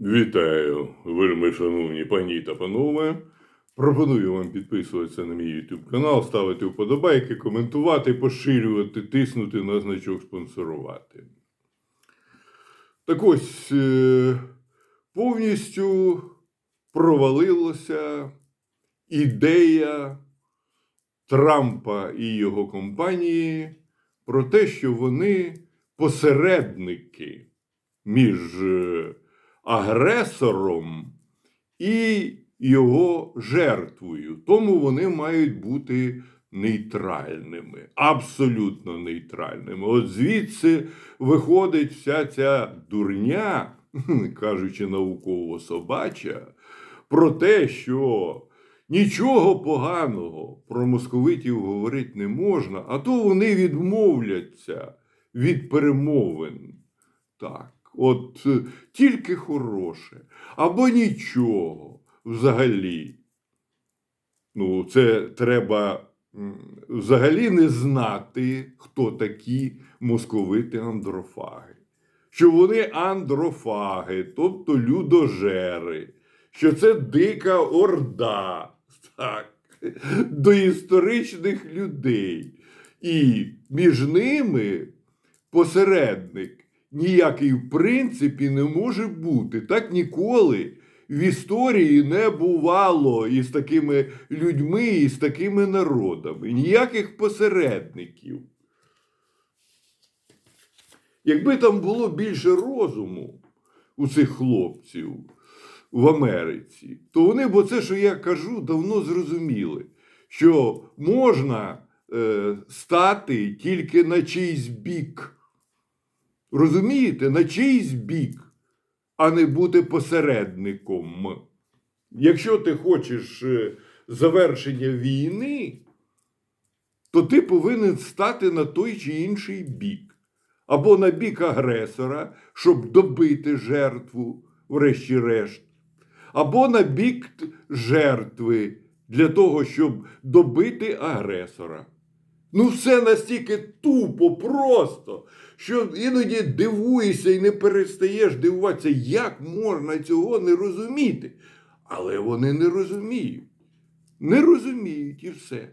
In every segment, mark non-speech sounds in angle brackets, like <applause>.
Вітаю, вельми шановні пані та панове. Пропоную вам підписуватися на мій YouTube канал, ставити вподобайки, коментувати, поширювати, тиснути на значок спонсорувати. Так ось е, повністю провалилася ідея Трампа і його компанії про те, що вони посередники між е, агресором і його жертвою. Тому вони мають бути нейтральними, абсолютно нейтральними. От звідси виходить вся ця дурня, <laughs> кажучи науково собача, про те, що нічого поганого про московитів говорити не можна, а то вони відмовляться від перемовин. Так, от е, тільки хороше, або нічого взагалі. Ну, це треба взагалі не знати, хто такі московити андрофаги. Що вони андрофаги, тобто людожери, що це дика орда <laughs> так, до історичних людей. І між ними посередник ніякий в принципі не може бути. Так ніколи в історії не бувало із такими людьми, і з такими народами. Ніяких посередників. Якби там було більше розуму у цих хлопців в Америці, то вони б оце, що я кажу, давно зрозуміли, що можна е, стати тільки на чийсь бік. Розумієте, на чийсь бік, а не бути посередником. Якщо ти хочеш е, завершення війни, то ти повинен стати на той чи інший бік. Або на бік агресора, щоб добити жертву, врешті-решт, або на бік жертви для того, щоб добити агресора. Ну, все настільки тупо, просто, що іноді дивуєшся і не перестаєш дивуватися, як можна цього не розуміти. Але вони не розуміють. Не розуміють і все.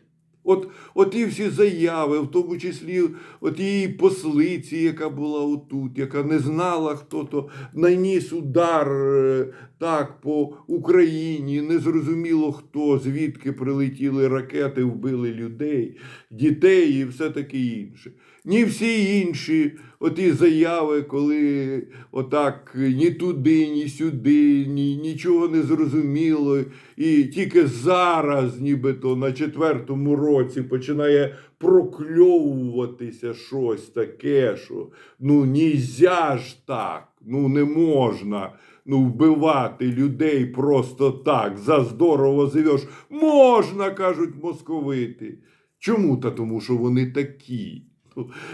От, от і всі заяви, в тому числі от її послиці, яка була отут, яка не знала, хто то наніс удар е, так по Україні, не зрозуміло хто, звідки прилетіли ракети, вбили людей, дітей і все таке інше. Ні всі інші оті заяви, коли отак ні туди, ні сюди, ні, нічого не зрозуміло. І тільки зараз, нібито на четвертому році, починає прокльовуватися щось таке, що ну нізя ж так, ну не можна ну, вбивати людей просто так, за здорово живеш. Можна, кажуть московити. Чому? Та тому, що вони такі.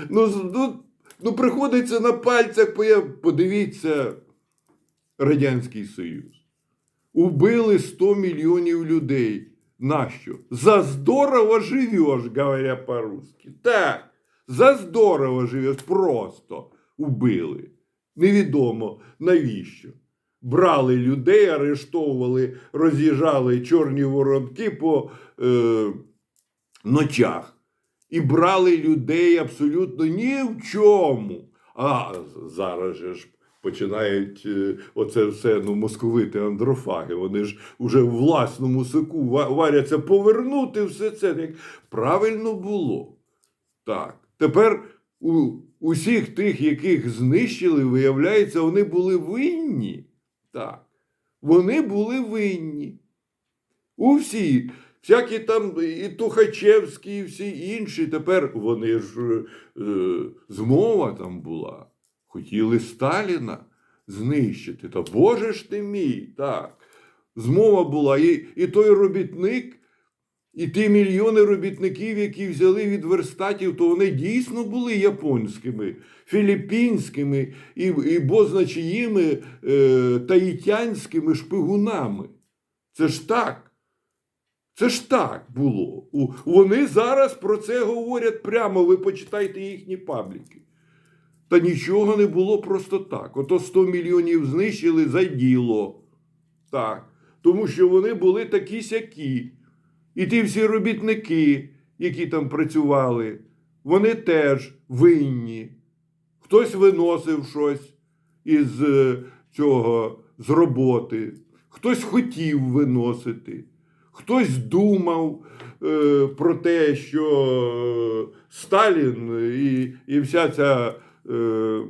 Ну, ну, ну, приходиться на пальцях, подивіться, Радянський Союз. Убили 100 мільйонів людей. Нащо? За здорово живеш, говоря по-русски. Так, за здорово живеш, просто убили. Невідомо навіщо. Брали людей, арештовували, роз'їжджали чорні воронки по е, ночах і брали людей абсолютно ні в чому. А зараз же ж починають е, оце все ну, московити андрофаги. Вони ж уже в власному соку варяться повернути все це. Як правильно було. Так. Тепер у усіх тих, яких знищили, виявляється, вони були винні. Так. Вони були винні. У всі, всякі там і Тухачевські, і всі інші. Тепер вони ж е, змова там була. Хотіли Сталіна знищити. Та Боже ж ти мій, так. Змова була. І, і той робітник, і ті мільйони робітників, які взяли від верстатів, то вони дійсно були японськими, філіппінськими і, і бозначіїми е, таїтянськими шпигунами. Це ж так. Це ж так було. Вони зараз про це говорять прямо. Ви почитайте їхні пабліки. Та нічого не було просто так. Ото 100 мільйонів знищили за діло. Так. Тому що вони були такі сякі. І ті всі робітники, які там працювали, вони теж винні. Хтось виносив щось із е, цього з роботи, хтось хотів виносити, хтось думав е, про те, що е, Сталін і, і вся ця е,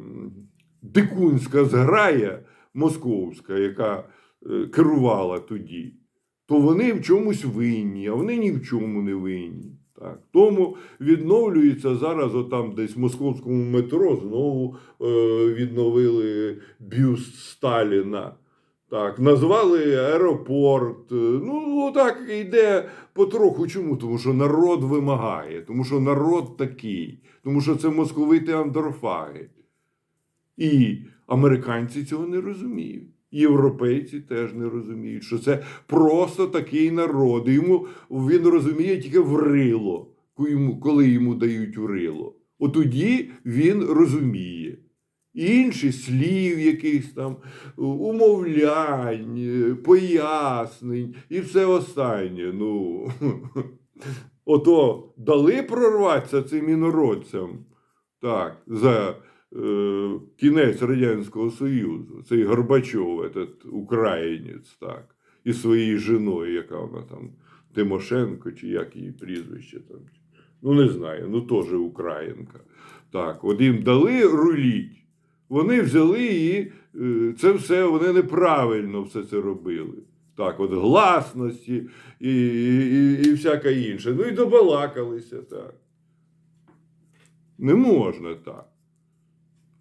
дикунська зграя московська, яка е, керувала тоді, то вони в чомусь винні, а вони ні в чому не винні. Так. Тому відновлюється зараз, отам десь в московському метро, знову е, відновили бюст Сталіна. Так, назвали аеропорт. Ну, так йде потроху. Чому? Тому що народ вимагає, тому що народ такий, тому що це московити андорфаги. І американці цього не розуміють. Європейці теж не розуміють, що це просто такий народ. Йому він розуміє тільки коли йому, коли йому дають врило. Отоді він розуміє. Інші слів якихось там, умовлянь, е, пояснень і все останнє. Ну, <laughs> ото дали прорватися цим інородцям так, за е, кінець Радянського Союзу, цей Горбачов, этот українець, так, і своєю жіною, яка вона там, Тимошенко, чи як її прізвище там. Ну, не знаю, ну теж українка. Так, от їм дали руліть. Вони взяли і е, це все, вони неправильно все це робили. Так, от гласності і, і, і, всяке інше. Ну і добалакалися так. Не можна так.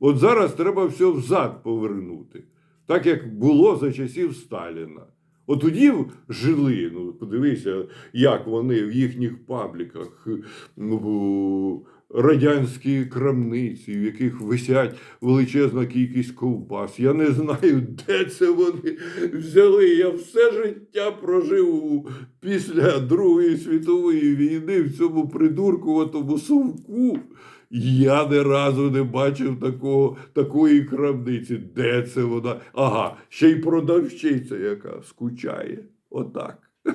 От зараз треба все взад повернути, так як було за часів Сталіна. От тоді жили, ну подивися, як вони в їхніх пабліках, ну, радянські крамниці, в яких висять величезна кількість ковбас. Я не знаю, де це вони взяли. Я все життя прожив після Другої світової війни в цьому придуркуватому совку. Я ні разу не бачив такого, такої крамниці. Де це вона? Ага, ще й продавщиця, яка скучає. Отак. <laughs>